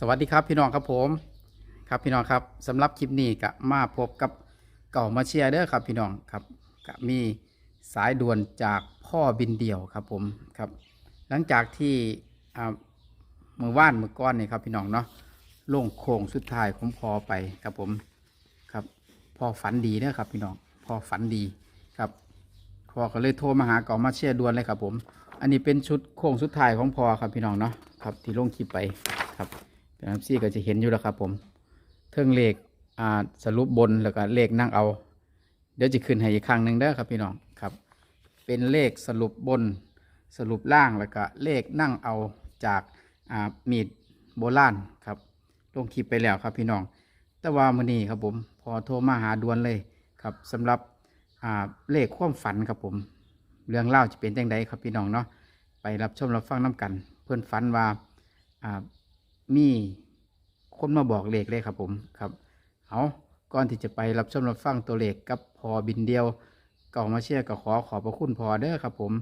สวัสดีครับพี่น้องครับผมครับพี่น้องครับสำหรับคลิปนี้ก็มาพบกับเก่ามาเชียร์เด้อครับพี่น้องครับก็มีสายด่วนจากพ่อบินเดี่ยวครับผมครับหลังจากที่มือว่านมือก้อนนี่ครับพี่น้องเนาะลงโค้งสุดท้ายของพอไปครับผมครับพอฝันดีเด้อครับพี่น้องพอฝันดีครับพอก็เลยโทรมาหาเก่ามาเชียร์ด่วนเลยครับผมอันนี้เป็นชุดโค้งสุดท้ายของพอครับพี่น้องเนาะครับที่ลงคลิปไปครับ พี่น้องซี่ก็จะเห็นอยู่แล้วครับ ผมเทิงเลขอ่าสรุปบนแล้วก็เลขนั่งเอา เดี๋ยวจะขึ้นให้อีกครั้งหนึ่งเด้อครับพี่น้องครับ เป็นเลขสรุปบนสรุปล่างแล้วก็เลขนั่งเอาจากอ่ามีดโบราณครับลงคลิปไปแล้วครับพี่น้อง แต่ว่ามื้อนี้ครับผมพอโทรมาหาด่วนเลยครับสำหรับอ่าเลขความฝันครับผม เรื่องเล่าจะเป็นจังไดครับพี่น้องเนาะไปรับชมรับฟังน้กัน เพื่อนฝันว่าอ่า มีคนมาบอกเลขเลยครับผมครับเอาก่อนที่จะไปรับชมรับฟังตัวเลขกับพอบินเดียวเก่ามาเชียร์ก็ขอขอบพระคุณพอเด้อครับผม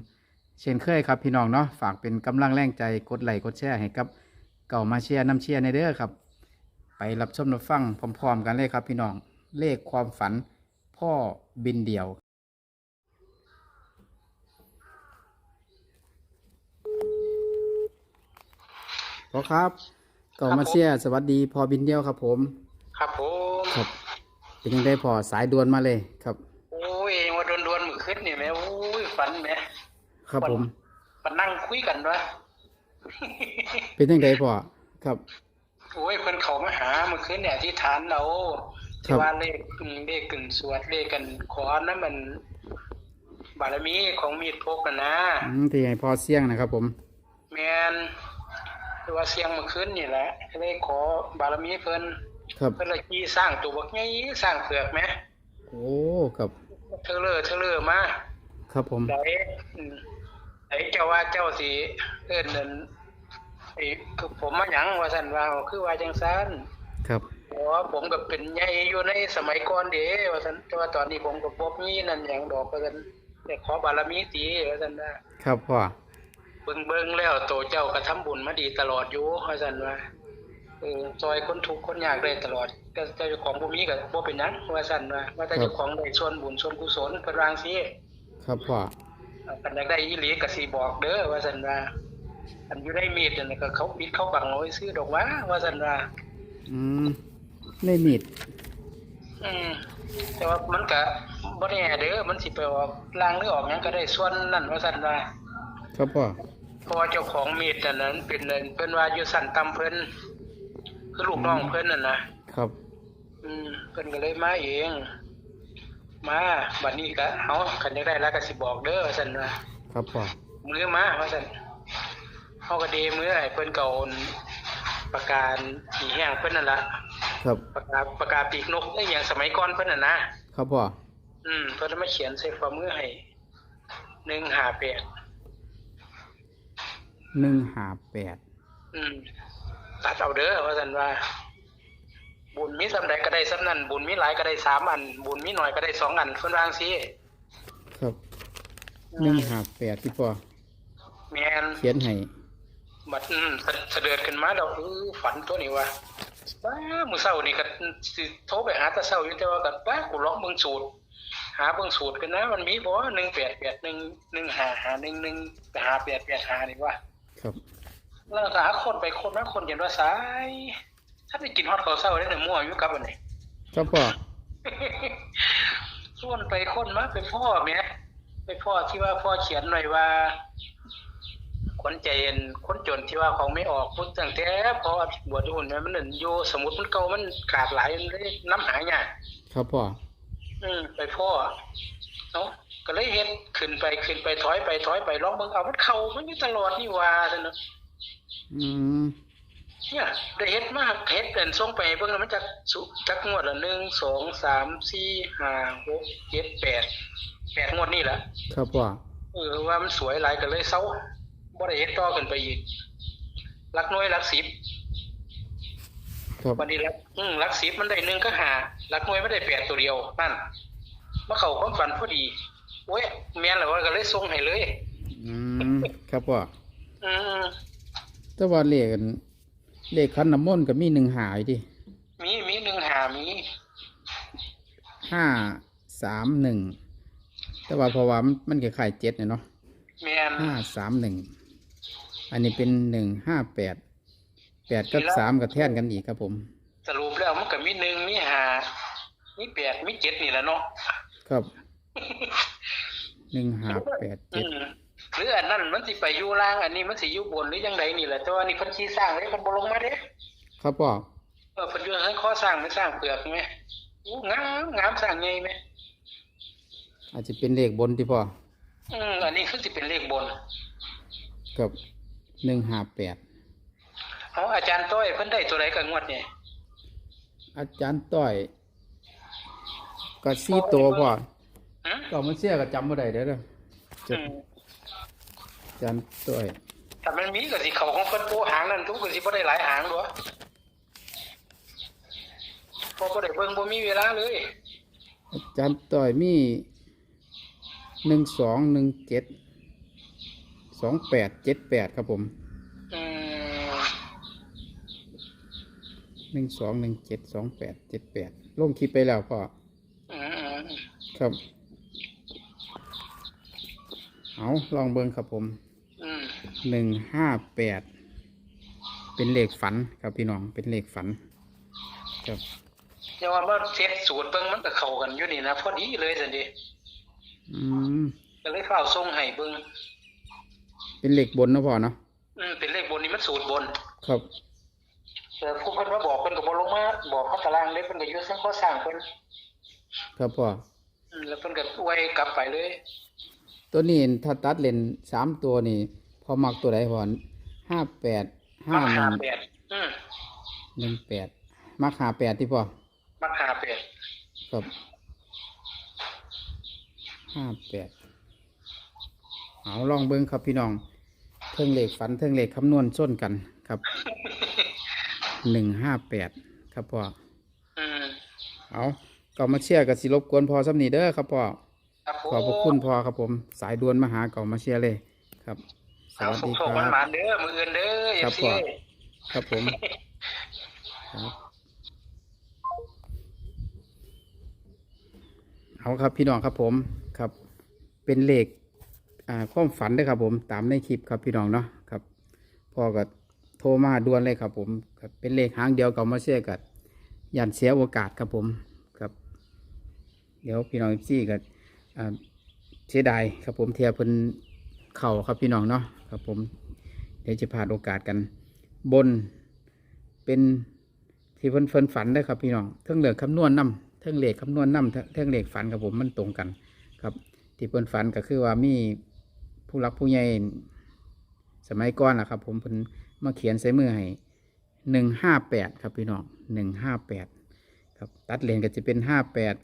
เช่นเคยครับพี่น้องเนาะฝากเป็นกำลังแรงใจกดไลค์กดแชร์ให้กับเก่ามาเชียร์น้ำเชียร์ในเด้อครับ ไปรับชมรับฟังพร้อมๆ กันเลยครับพี่น้องเลขความฝันพ่อบินเดียวพอครับ ก่อมาเชียร์สวัสดีพอบินเดียวครับ ผม ครับผมครับ เป็นยังได้พอสายด่วนมาเลยครับโอ้ยว่าโดนดวนๆมือขึ้นนี่แม่โอ้ยฝันแม่ครับผมมานั่งคุยกันวะเป็นยังไงพอครับโอ้ยเพิ่นเขามาหาเมื่อคืนเนี่ยที่ฐานเราครัที่บว่าเลขอืมเลขกึ่งสวดเลขกันขอนั้นมัน บารมีของมีดพกนะนะอืมที่ให้พอเสี่ยงนะครับผมแมน ที่ว่าเสียงเมื่อคืนนี่แหละเลยขอบารมีเพิ่นครับเพิ่นเลยจี้สร้างตัวบักใหญ่สร้างเผือกไหมโอ้ครับเธอเลอเธอเลอมาครับผมไหนอืมไหนเจ้าว่าเจ้าสิเอิ้นนั่นไอ้คือผมมาหยังว่าซั่นว่าคือว่าจังซั่นครับเพราะว่าผมก็เป็นใหญ่อยู่ในสมัยก่อนเด้ว่าซั่นแต่ว่าตอนนี้ผมก็บ่มีนั่นหยังดอกว่าซั่นแต่ขอบารมีติว่าซั่นว่าครับพ่อ เบิ่งเบิ่งแล้วโตเจ้าก็ทำบุญมาดีตลอดอยู่ว่าซั่นว่าเออซอยคนทุกข์คนยากได้ตลอดก็เจ้าของบ่มีก็บ่เป็นหยังว่าซั่นว่าว่าแต่เจ้าของได้ส่วนบุญส่วนกุศลเพิ่นวาจั่งซี้ครับพ่อกันอยากได้อีหลีก็สิบอกเด้อว่าซั่นว่าอันอยู่ได้มีดนั่นนะก็เขาปิดเขาบังเอาไว้ซื้อดอกว่าว่าซั่นว่าอืมได้มีดอืมแต่ว่ามันก็บ่แน่เด้อมันสิไปออกล่างหรือออกหยังก็ได้ส่วนนั่นว่าซั่นว่าครับพ่อเพราะว่าเจ้าของมีดนั่นนั้นเป็นนั่นเพิ่นว่าอยู่สั่นต่ำเพิ่นคือลูกน้องเพิ่นนั่นนะครับ อืมเพิ่นก็เลยมาเอง มาบัดนี้ก็เฮาคันอยากได้แล้วก็สิบอกเด้อว่าซั่นว่าครับพ่อมือมาว่าซั่นเฮาก็เดมือให้เพิ่นเก่าประกาศสีแห้งเพิ่นนั่นล่ะครับประกาศประกาศปีกนกได้อหย่างสมัยก่อนเพิ่นน่ะนะครับพ่ออืมเพิ่นเอามาเขียนใส่ฝ่ามือให้158 หนึ่งห้าแปดอืมตัดเอาเด้อว่าซั่นว่า บุญมีสำใดก็ได้สำนั้น บุญมีหลายก็ได้สามอัน บุญมีน้อยก็ได้สองอันเพิ่นว่าจังซี่ครับหนึ่งห้าแปดที่พ่อแม่นเขียนให้บัดอืมสะเสด็จขึ้นมาแล้วเออฝันตัวนี้ว่าป้ามื้อเช้านี่ก็สิโทรไปหาตาเช้าอยู่แต่ว่าก็ป้ากูลองเบิ่งสูตร หาเบิ่งสูตรกันนะ มันมีบ่1881 15511 5885นี่ว่า ครับแล้วก็หาคนไปคนมาคนเห็นว่าสาย ถ้าไปกินฮอดข้าวเช้าได้แต่มั่วอยู่กับอันนี้ครับพ่อส่วนไปคนมาไปพ่อแหม่ไปพ่อที่ว่าพ่อเขียนหน่อยว่าคนใจเย็นคนจนที่ว่าของไม่ออกพุ่นตั้งแต่พอบวชหุ่นเนี่ยมันนั่นอยู่สมุดมันเก่ามันขาดหลายมันเลยน้ำหายากครับพ่ออืมไปพ่อเนาะ ก็เลยเห็นขึ้นไปขึ้นไปถอยไปถอยไปลองเบิ่งเอามันเข้ามันอยู่ตลอดนี่ว่าซั่นเนาะอืมเนี่ยได้เฮ็ดมากเฮ็ดเดินส่งไปเบิ่งแล้วมันจักสุจักงวดละหนึ่งสองสามสี่ห้าหกเจ็ดแปดแปดงวดนี่แหละครับพ่อเออว่ามันสวยหลายก็เลยเซาบ่ได้เฮ็ดต่อขึ้นไปอีกหลักหน่วยหลักสิบครับวันนี้หลักอืมหลักสิบมันได้หนึ่งก็หาหลักหน่วยไม่ได้แปดตัวเดียวนั่นมาเข้าความฝันพอดี โอ้ยแม่นแล้วว่าก็เลยส่งให้เลย อืมครับพ่ออืมแต่ว่าเลขอันเลขคันน้ำมนต์ก็มีหนึ่งหายดิมีมีหนึ่งหามีห้าสามหนึ่งแต่ว่าเพราะว่ามันมันคล้ายๆเจ็ดเนี่ยเนาะแมนห้าสามหนึ่งอันนี้เป็นหนึ่งห้าแปดแปดกับสามกับแท่นกันอีกครับผม สรุปแล้วมันก็มีหนึ่งมีหามีแปดมีเจ็ดนี่แหละเนาะครับ หนึ่งห้าแปดอืเจ็ดมหรืออันนั้นมันสิไปอยู่ล่าง อันนี้มันสิอยู่บนหรือยังไงนี่แหละแต่ว่านี่เพิ่นชี้สร้างเลยเพิ่นบ่ลงมาเด้ครับพ่อเออเพิ่นอยู่ให้ข้อสร้างไม่สร้างเปลือกไหมอู้งามงามสร้างใหญ่ไหมอาจจะเป็นเลขบนที่พ่ออืมอันนี้คือสิเป็นเลขบนกับหนึ่งห้าแปดเอาอาจารย์ต้อยเพิ่นได้ตัวใดกับงวดนี่อาจารย์ต้อยก็สี่ตัวพ่อ หืมก็มันเสียก็จำไม่ได้เด้อเด้ออืมอาจารย์ต้อยถ้ามันมีก็สิเข้าของเพิ่นปูหางนั่นทุกก็สิบ่ได้หลายหางด้วยเพอบ่ได้เบิ่งบ่มีเวลาเลยอาจารย์ต้อยมีหนึ่งสองหนึ่งเจ็ดสองแปดเจ็ดแปดครับผมอืมหนึ่งสองหนึ่งเจ็ดสองแปดเจ็ดแปดลงคลิปไปแล้วพ่ออืมอืมครับ เอาลองเบิ้งครับผมอืมหนึ่งห้าแปดเป็นเลขฝันครับพี่น้องเป็นเลขฝันครับอย่าว่าว่าเซ็ตสูตรเบิ่งมันก็เข้ากันอยู่นี่นะพอดีเลยซั่นดิอืมก็เลยเข้าส่งให้เบิ่งเป็นเลขบนเนาะพ่อเนาะอืมเป็นเลขบนนี่มันสูตรบน ครับแต่ผู้เพิ่นมาบอกเพิ่นก็บ่ลงมาบอกเขาตารางเลยเพิ่นก็อยู่ซึ่งเขาสร้างเพิ่นครับพ่ออืมแล้วเพิ่นก็อวยกลับไปเลย ตัวนี้ถ้าตัดเลนสามตัวนี่พอมักตัวใดพอห้าแปดห้ามักหนึ่งแปดอืมหนึ่งแปดมักหาแปดที่พ่อมักหาแปดครับห้าแปดเอาลองเบิ้งครับพี่น้องเทิงเลขฝันเทิงเลขคำนวณส้นกันครับหนึ่งห้าแปดครับพ่ออืมเอาก็มาเชียร์กับสิรบกวนพอสำนีเด้อครับพ่อ ครับผมขอบพระคุณพ่อครับผม สายด่วนมาหาเก่ามาเชียร์เลยครับ สเอาวัสสุดีขคๆรัหวาบนๆเด้อมื้ออื่นเด้อ ครับ FC พ่อ ครับผมครับเอาครับพี่น้องครับผมครับ เป็นเลขอ่าความฝันเด้วยครับผมตามในคลิปครับพี่น้องเนาะครับพ่อก็โทรมาด่วนเลยครับผมครับเป็นเลขหางเดียวกับมาเชียร์กับยันเสียโอกาสครับผมครับ เดี๋ยวพี่น้องซี่กับอ่า เสียดายครับผมเทียเพิ่นเข่าครับพี่น้องเนาะครับผมเดี๋ยวจะพลาดโอกาสกัน บนเป็นที่เพิ่นเพิ่นฝันได้ครับพี่น้องเทิงเหลือคำนวณนำเทิงเหล็กคำนวณนำเทิงเหล็กฝันกับผมมันตรงกัน ครับ ที่เพิ่นฝันก็คือว่ามีผู้รักผู้ใหญ่สมัยก่อนนะครับ ผมเพิ่นมาเขียนใส่มือให้หนึ่งห้าแปดครับพี่น้องหนึ่งห้าแปดครับ ตัดเลนก็จะเป็นห้าแปด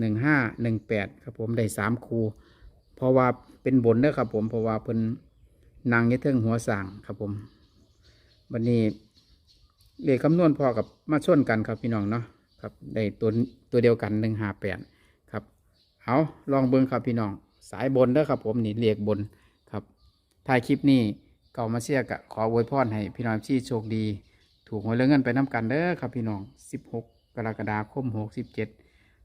หนึ่งห้าหนึ่งแปดครับผมได้สามคูเพราะว่าเป็นบนเด้อครับผมเพราะว่าเพิ่นนางยี่เทิงหัวสร้างครับผมวันนี้เลขคำนวณพอกับมาชนกันครับพี่น้องเนาะครับได้ตัวตัวเดียวกันหนึ่งห้าแปดครับเอาลองเบิ้งครับพี่น้องสายบนเด้อครับผมนี่เลขบนครับท้ายคลิปนี้เก่ามาเชียร์กะขออวยพรให้พี่น้องที่โชคดี ถูกหวยเรื่องเงินไปน้ำกันเด้อครับพี่น้อง 16 กรกฎาคม 67